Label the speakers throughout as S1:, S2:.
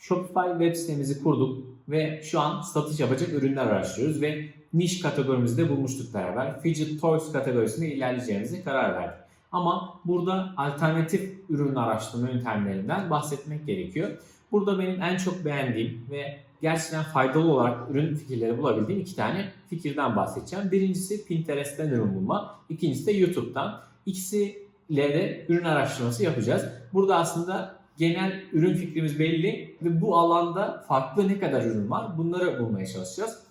S1: Shopify web sitemizi kurduk ve şu an satış yapacak ürünler araştırıyoruz ve niş kategorimizde bulmuştuk beraber. Fidget Toys kategorisinde ilerleyeceğimize karar verdik. Ama burada alternatif ürün araştırma yöntemlerinden bahsetmek gerekiyor. Burada benim en çok beğendiğim ve gerçekten faydalı olarak ürün fikirleri bulabildiğim iki tane fikirden bahsedeceğim. Birincisi Pinterest'ten ürün bulma, ikincisi de YouTube'dan. İkisiyle de ürün araştırması yapacağız. Burada aslında genel ürün fikrimiz belli ve bu alanda farklı ne kadar ürün var bunları bulmaya çalışacağız.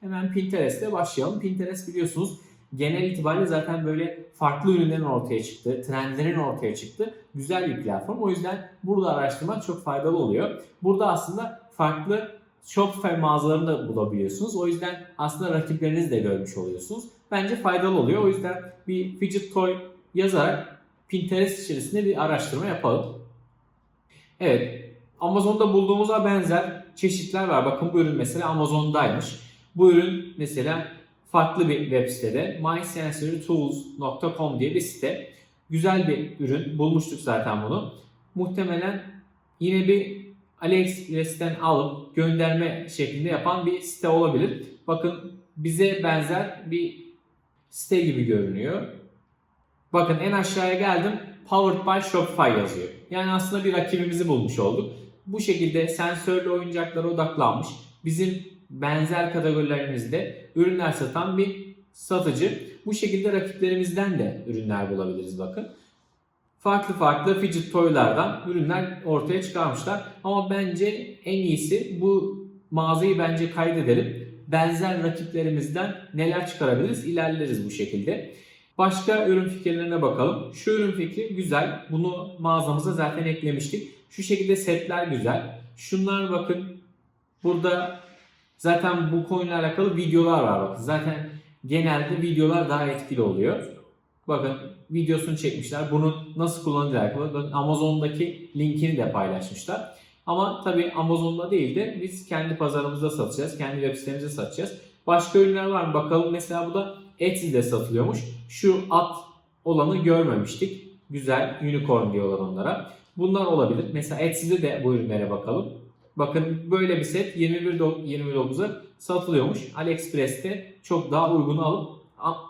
S1: Hemen Pinterest'te başlayalım. Pinterest biliyorsunuz genel itibariyle zaten böyle farklı ürünlerin ortaya çıktı, trendlerin ortaya çıktı. Güzel bir platform. O yüzden burada araştırmak çok faydalı oluyor. Burada aslında farklı Shopify mağazalarını da bulabiliyorsunuz. O yüzden aslında rakiplerinizi de görmüş oluyorsunuz. Bence faydalı oluyor. O yüzden bir fidget toy yazarak Pinterest içerisinde bir araştırma yapalım. Evet, Amazon'da bulduğumuza benzer çeşitler var. Bakın bu ürün mesela Amazon'daymış. Bu ürün mesela farklı bir web sitede mysensorytools.com diye bir site. Güzel bir ürün. Bulmuştuk zaten bunu. Muhtemelen yine bir AliExpress'ten alıp gönderme şeklinde yapan bir site olabilir. Bakın bize benzer bir site gibi görünüyor. Bakın en aşağıya geldim. Powered by Shopify yazıyor. Yani aslında bir rakibimizi bulmuş olduk. Bu şekilde sensörlü oyuncaklara odaklanmış. Bizim benzer kategorilerimizde ürünler satan bir satıcı. Bu şekilde rakiplerimizden de ürünler bulabiliriz bakın. Farklı farklı fidget toylardan ürünler ortaya çıkarmışlar. Ama bence en iyisi bu mağazayı bence kaydedelim. Benzer rakiplerimizden neler çıkarabiliriz ilerleriz bu şekilde. Başka ürün fikirlerine bakalım. Şu ürün fikri güzel. Bunu mağazamıza zaten eklemiştik. Şu şekilde setler güzel. Şunlar bakın. Burada zaten bu konuyla alakalı videolar var. Bakın zaten genelde videolar daha etkili oluyor. Bakın videosunu çekmişler. Bunun nasıl kullanılacağı alakalı. Bakın Amazon'daki linkini de paylaşmışlar. Ama tabii Amazon'da değil de biz kendi pazarımızda satacağız. Kendi web sitemizde satacağız. Başka ürünler var mı? Bakalım mesela bu da Etsy'de satılıyormuş. Şu at olanı görmemiştik. Güzel, unicorn diyorlar onlara. Bunlar olabilir. Mesela Etsy'de de bu ürünlere bakalım. Bakın böyle bir set 21.29'a satılıyormuş. AliExpress'te çok daha uygun alıp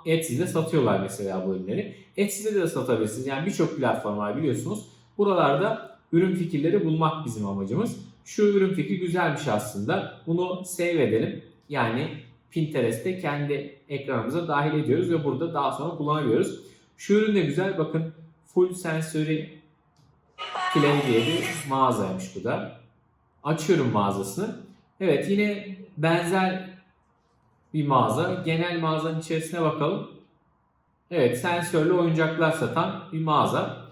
S1: Etsy'de satıyorlar mesela bu ürünleri. Etsy'de de satabilirsiniz. Yani birçok platform var biliyorsunuz. Buralarda ürün fikirleri bulmak bizim amacımız. Şu ürün fikri güzelmiş aslında. Bunu save edelim. Yani Pinterest'te kendi ekranımıza dahil ediyoruz ve burada daha sonra kullanabiliyoruz. Şu ürün de güzel. Bakın Full Sensory Play diye bir mağazaymış bu da. Açıyorum mağazasını. Evet yine benzer bir mağaza. Genel mağazanın içerisine bakalım. Evet sensörlü oyuncaklar satan bir mağaza.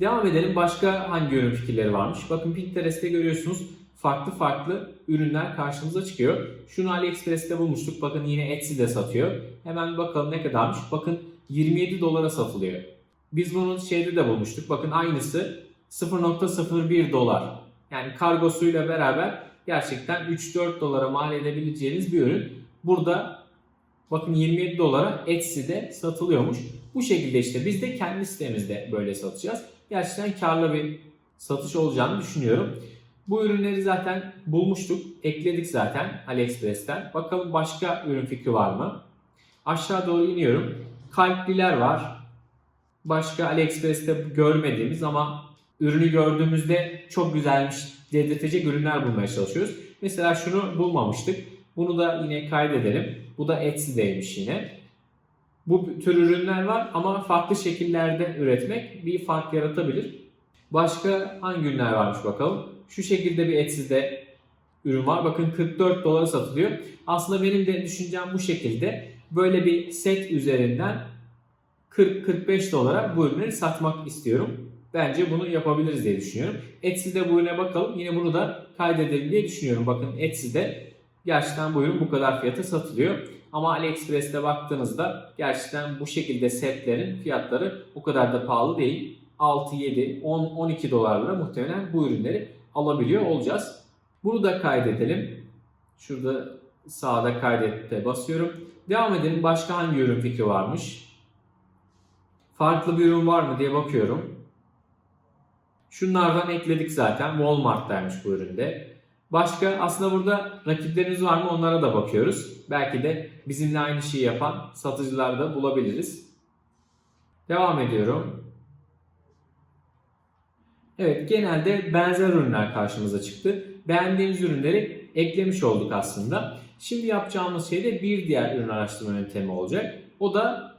S1: Devam edelim. Başka hangi ürün fikirleri varmış? Bakın Pinterest'te görüyorsunuz farklı farklı ürünler karşımıza çıkıyor. Şunu AliExpress'te bulmuştuk. Bakın yine Etsy'de satıyor. Hemen bakalım ne kadarmış. Bakın 27 dolara satılıyor. Biz bunun şeyde de bulmuştuk. Bakın aynısı 0.01 dolar. Yani kargosuyla beraber gerçekten 3-4 dolara mal edebileceğiniz bir ürün. Burada bakın 27 dolara Etsy'de satılıyormuş. Bu şekilde işte biz de kendi sitemizde böyle satacağız. Gerçekten karlı bir satış olacağını düşünüyorum. Bu ürünleri zaten bulmuştuk. Ekledik zaten AliExpress'ten. Bakalım başka ürün fikri var mı? Aşağı doğru iniyorum. Kalpliler var. Başka AliExpress'te görmediğimiz ama ürünü gördüğümüzde çok güzelmiş dedirtecek ürünler bulmaya çalışıyoruz. Mesela şunu bulmamıştık. Bunu da yine kaydedelim. Bu da Etsy'deymiş yine. Bu tür ürünler var ama farklı şekillerde üretmek bir fark yaratabilir. Başka hangi ürünler varmış bakalım. Şu şekilde bir Etsy'de ürün var. Bakın 44 dolara satılıyor. Aslında benim de düşüncem bu şekilde. Böyle bir set üzerinden 40-45 dolara bu ürünleri satmak istiyorum. Bence bunu yapabiliriz diye düşünüyorum. Etsy'de bu ürüne bakalım. Yine bunu da kaydedelim diye düşünüyorum. Bakın Etsy'de gerçekten bu ürün bu kadar fiyata satılıyor. Ama AliExpress'te baktığınızda gerçekten bu şekilde setlerin fiyatları o kadar da pahalı değil. 6, 7, 10, 12 dolarlara muhtemelen bu ürünleri alabiliyor olacağız. Bunu da kaydedelim. Şurada sağda kaydette basıyorum. Devam edelim. Başka hangi ürün fikri varmış? Farklı bir ürün var mı diye bakıyorum. Şunlardan ekledik zaten. Walmart'taymış bu üründe. Başka aslında burada rakiplerimiz var mı onlara da bakıyoruz. Belki de bizimle aynı şeyi yapan satıcılar da bulabiliriz. Devam ediyorum. Evet genelde benzer ürünler karşımıza çıktı. Beğendiğimiz ürünleri eklemiş olduk aslında. Şimdi yapacağımız şey de bir diğer ürün araştırma yöntemi olacak. O da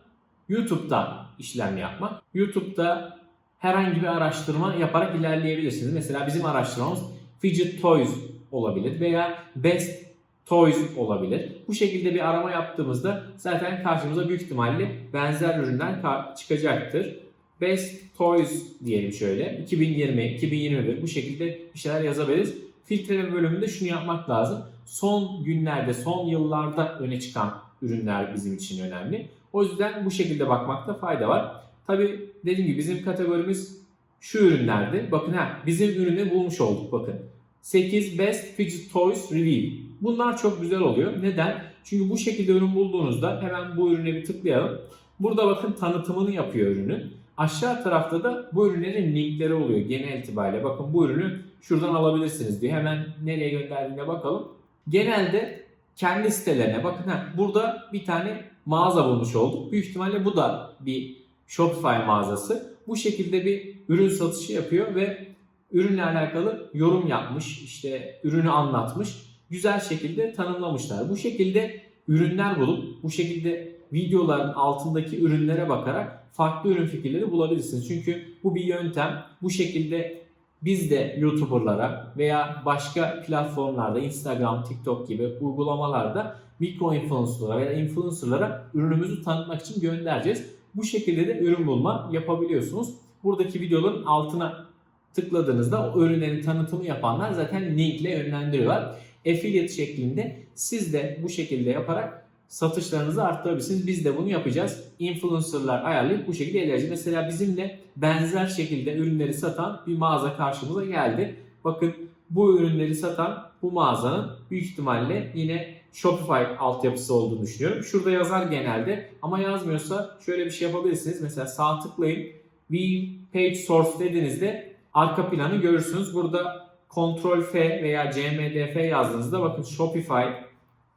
S1: YouTube'dan işlem yapmak. YouTube'da herhangi bir araştırma yaparak ilerleyebilirsiniz. Mesela bizim araştırmamız Fidget Toys olabilir veya Best Toys olabilir. Bu şekilde bir arama yaptığımızda zaten karşımıza büyük ihtimalle benzer ürünler ka- çıkacaktır. Best Toys diyelim şöyle. 2020, 2021 bu şekilde bir şeyler yazabiliriz. Filtreleme bölümünde şunu yapmak lazım. Son günlerde, son yıllarda öne çıkan ürünler bizim için önemli. O yüzden bu şekilde bakmakta fayda var. Tabi dediğim gibi bizim kategorimiz şu ürünlerdi. Bakın ha bizim ürünü bulmuş olduk bakın. 8 Best Fidget Toys Review. Bunlar çok güzel oluyor. Neden? Çünkü bu şekilde ürün bulduğunuzda hemen bu ürüne bir tıklayalım. Burada bakın tanıtımını yapıyor ürünün. Aşağı tarafta da bu ürünlerin linkleri oluyor genel itibariyle. Bakın bu ürünü şuradan alabilirsiniz diyor. Hemen nereye gönderdiğine bakalım. Genelde kendi sitelerine bakın ha burada bir tane mağaza bulmuş olduk. Büyük ihtimalle bu da bir Shopify mağazası. Bu şekilde bir ürün satışı yapıyor ve ürünle alakalı yorum yapmış, işte ürünü anlatmış. Güzel şekilde tanımlamışlar. Bu şekilde ürünler bulup bu şekilde videoların altındaki ürünlere bakarak farklı ürün fikirleri bulabilirsiniz. Çünkü bu bir yöntem. Bu şekilde biz de YouTuber'lara veya başka platformlarda Instagram, TikTok gibi uygulamalarda mikro influencer'lara veya influencer'lara ürünümüzü tanıtmak için göndereceğiz. Bu şekilde de ürün bulma yapabiliyorsunuz. Buradaki videoların altına tıkladığınızda o ürünlerin tanıtımı yapanlar zaten linkle yönlendiriyorlar. Affiliate şeklinde siz de bu şekilde yaparak satışlarınızı arttırabilirsiniz. Biz de bunu yapacağız. Influencer'lar ayarlayıp bu şekilde ilerleyeceğiz. Mesela bizimle benzer şekilde ürünleri satan bir mağaza karşımıza geldi. Bakın bu ürünleri satan bu mağazanın büyük ihtimalle yine Shopify altyapısı olduğunu düşünüyorum. Şurada yazar genelde ama yazmıyorsa şöyle bir şey yapabilirsiniz. Mesela sağ tıklayın View Page Source dediğinizde arka planı görürsünüz. Burada Ctrl F veya CMDF yazdığınızda bakın Shopify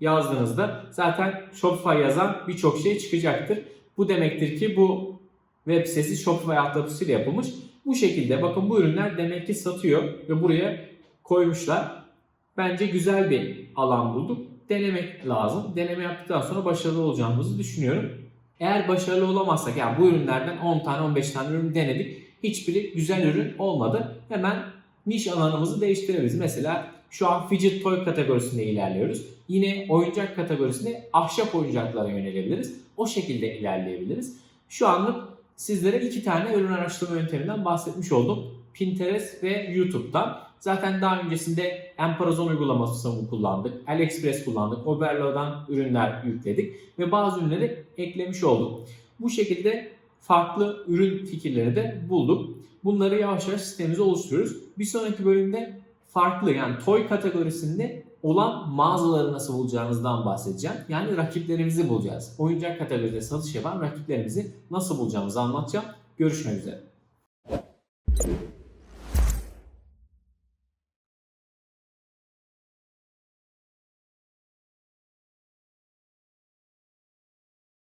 S1: yazdığınızda zaten Shopify yazan birçok şey çıkacaktır. Bu demektir ki bu web sitesi Shopify altyapısıyla yapılmış. Bu şekilde bakın bu ürünler demek ki satıyor ve buraya koymuşlar. Bence güzel bir alan bulduk. Denemek lazım. Deneme yaptıktan sonra başarılı olacağımızı düşünüyorum. Eğer başarılı olamazsak yani bu ürünlerden 10 tane 15 tane ürün denedik. Hiçbiri güzel ürün olmadı. Hemen niş alanımızı değiştirebiliriz. Mesela şu an fidget toy kategorisinde ilerliyoruz. Yine oyuncak kategorisinde ahşap oyuncaklara yönelebiliriz. O şekilde ilerleyebiliriz. Şu anlık sizlere iki tane ürün araştırma yönteminden bahsetmiş oldum. Pinterest ve YouTube'dan. Zaten daha öncesinde Emperazon uygulamasını kullandık. AliExpress kullandık. Oberlo'dan ürünler yükledik. Ve bazı ürünleri eklemiş olduk. Bu şekilde farklı ürün fikirleri de bulduk. Bunları yavaş yavaş sistemimize oluşturuyoruz. Bir sonraki bölümde farklı yani toy kategorisinde olan mağazaları nasıl bulacağımızdan bahsedeceğim. Yani rakiplerimizi bulacağız. Oyuncak kategorisinde satış yapan rakiplerimizi nasıl bulacağımızı anlatacağım. Görüşmek üzere.